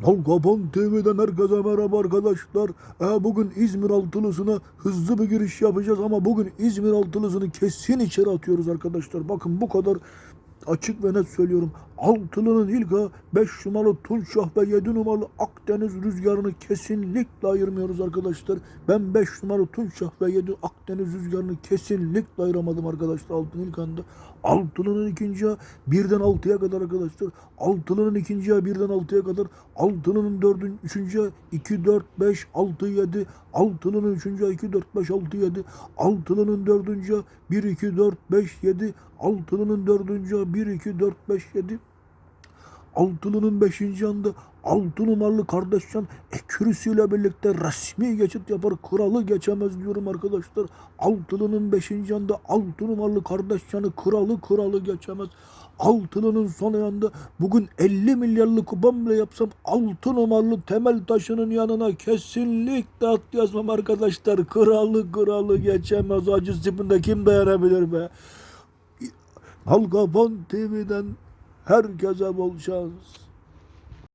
Nalgaban TV'den herkese merhaba arkadaşlar. Ee, bugün İzmir Altılısı'na hızlı bir giriş yapacağız ama bugün İzmir Altılısı'nı kesin içeri atıyoruz arkadaşlar. Bakın bu kadar açık ve net söylüyorum. Altılı'nın ilk 5 numaralı Tunçah ve 7 numaralı Akdeniz rüzgarını kesinlikle ayırmıyoruz arkadaşlar. Ben 5 numaralı Tunçah ve 7 Akdeniz rüzgarını kesinlikle ayıramadım arkadaşlar Altının ilk anda. Altılı'nın ikinci birden 6'ya kadar arkadaşlar. Altılı'nın ikinci birden 6'ya kadar. Altılı'nın dördün, üçüncü ayağı 2, 4, 5, 6, 7. Altılı'nın üçüncü ayağı 2, 4, 5, 6, 7. Altılı'nın dördüncü ayağı 1, 2, 4, 5, 7. Altılı'nın dördüncü ayağı 1, 2, 4, 5, 7. Altılı'nın beşinci anda altı numaralı kardeşcan ekürüsüyle birlikte resmi geçit yapar. Kralı geçemez diyorum arkadaşlar. Altılı'nın beşinci anda altı numaralı kardeşcanı kralı kralı geçemez. Altılı'nın son ayında bugün 50 milyarlık kupam bile yapsam altı numaralı temel taşının yanına kesinlikle at yazmam arkadaşlar. Kralı kralı geçemez. Acı tipinde kim dayanabilir be? Halkapan TV'den herkese bol şans.